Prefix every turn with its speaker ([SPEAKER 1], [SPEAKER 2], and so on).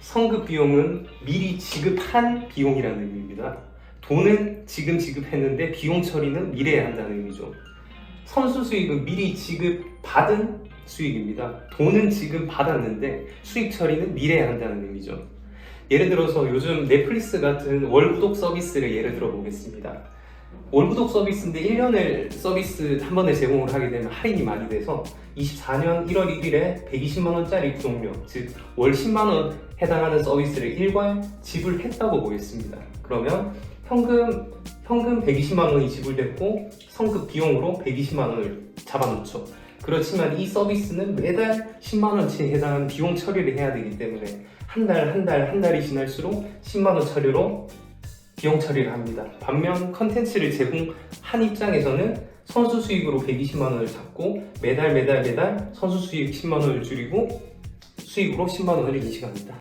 [SPEAKER 1] 성급 비용은 미리 지급한 비용이라는 의미입니다. 돈은 지금 지급했는데 비용 처리는 미래에 한다는 의미죠. 선수 수익은 미리 지급받은 수익입니다. 돈은 지금 받았는데 수익 처리는 미래에 한다는 의미죠. 예를 들어서 요즘 넷플릭스 같은 월 구독 서비스를 예를 들어 보겠습니다. 월 구독 서비스인데 1년을 서비스 한 번에 제공을 하게 되면 할인이 많이 돼서 24년 1월 1일에 120만 원짜리 구독료, 즉 월 10만 원 해당하는 서비스를 일괄 지불했다고 보겠습니다. 그러면 현금 현금 120만 원이 지불됐고 성급 비용으로 120만 원을 잡아놓죠. 그렇지만 이 서비스는 매달 10만 원치에 해당하는 비용 처리를 해야 되기 때문에 한 달 한 달 한 달이 지날수록 10만 원 처리로 비용 처리를 합니다. 반면 컨텐츠를 제공한 입장에서는 선수 수익으로 120만 원을 잡고 매달 매달 매달 선수 수익 10만 원을 줄이고 수익으로 10만 원을 인식합니다.